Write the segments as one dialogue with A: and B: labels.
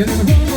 A: Yeah.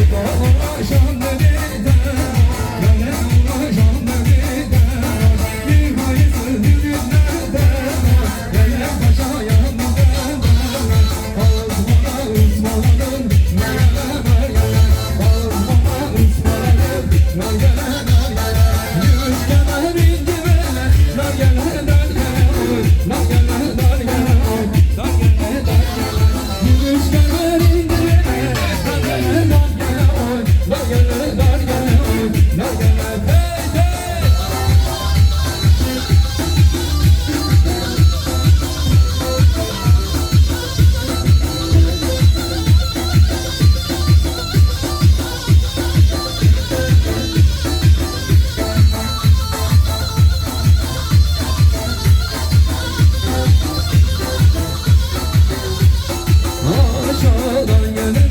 A: baby girl. aşağıdan gelir